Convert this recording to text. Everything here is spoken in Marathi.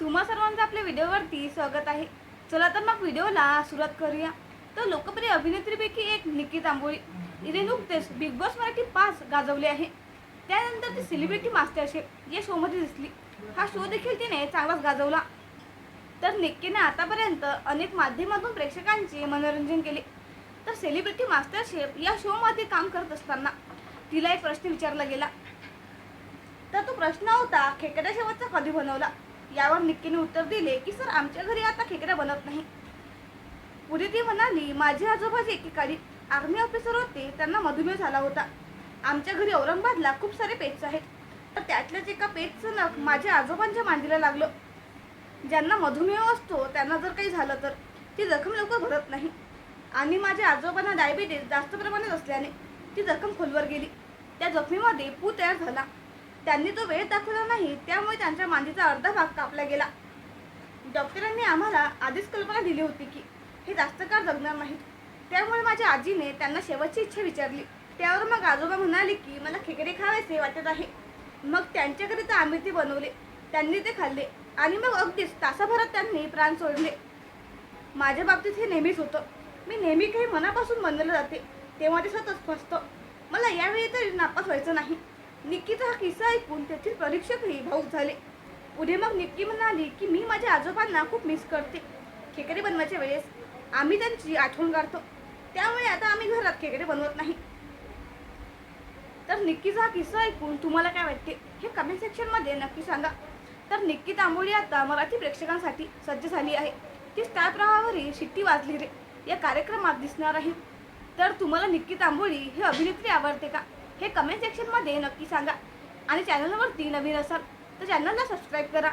तुम्हा सर्वांचं आपल्या व्हिडिओवरती स्वागत आहे. चला तर मग व्हिडिओला सुरुवात करूया. तर लोकप्रिय अभिनेत्रीपैकी एक निकी तांबोळी हिने नुकतेच बिग बॉस मराठी पाच गाजवले आहे. त्यानंतर ती सेलिब्रिटी मास्टर शेफ या शोमध्ये दिसली. हा शो देखील तिने चांगलाच गाजवला. तर निक्कीने आतापर्यंत अनेक माध्यमातून प्रेक्षकांचे मनोरंजन केले. तर सेलिब्रिटी मास्टर शेफ या शोमध्ये काम करत असताना तिला एक प्रश्न विचारला गेला. तर तो प्रश्न होता खेकड्या शेवटचा कधी बनवला? यावर निक्कीने उत्तर दिले की सर आमच्या घरी आता खेकड्या बनत नाही. पुढे ती म्हणाली माझे आजोबा जे एकेकाळी आर्मी ऑफिसर होते त्यांना मधुमेह झाला होता. आमच्या घरी औरंगाबादला खूप सारे पेट्स आहेत. तर त्यातल्याच एका पेटचं नख माझ्या आजोबांच्या मांडीला लागलं. ज्यांना मधुमेह असतो त्यांना जर काही झालं तर ती जखम लवकर भरत नाही. आणि माझ्या आजोबांना डायबिटीस जास्त प्रमाणात असल्याने ती जखम खोलवर गेली. त्या जखमीमध्ये पू तयार झाला. त्यांनी तो वेळ दाखवला नाही त्यामुळे त्यांच्या मांडीचा अर्धा भाग कापला गेला. डॉक्टरांनी आम्हाला आधीच कल्पना दिली होती की हे जास्त काळ जगणार नाहीत. त्यामुळे माझ्या आजीने त्यांना शेवटची इच्छा विचारली. त्यावर मग आजोबा म्हणाले की मला खेकडे खावायचे वाटत आहे. मग त्यांच्याकरिता तर आम्ही ते बनवले. त्यांनी ते खाल्ले आणि मग अगदीच तासाभरात त्यांनी प्राण सोडले. माझ्या बाबतीत हे नेहमीच होतं. मी नेहमी काही मनापासून बनवलं जाते तेव्हा ते सतत फसतं. मला यावेळी तरी नापास व्हायचं नाही. निक्कीचा हा किस्सा ऐकून तेथील परीक्षकही भाऊक झाले. पुढे मग निक्की म्हणाली की मी माझ्या आजोबांना खूप मिस करते. खेकडे बनवायच्या वेळेस आम्ही त्यांची आठवण काढतो. त्यामुळे आता आम्ही घरात खेकडे बनवत नाही. तर निक्कीचा हा किस्सा ऐकून तुम्हाला काय वाटते? हे कमेंट सेक्शनमध्ये नक्की सांगा. तर निक्की तांबोळी आता मराठी प्रेक्षकांसाठी सज्ज झाली आहे. ती स्टार प्रवाहावरील शिट्टी वाजली रे. या कार्यक्रमात दिसणार आहे. तर तुम्हाला निक्की तांबोळी हे अभिनेत्री आवडते का? हे कमेंट सेक्शनमध्ये नक्की सांगा. आणि चॅनलवरती नवीन असाल तर चॅनलला सबस्क्राईब करा.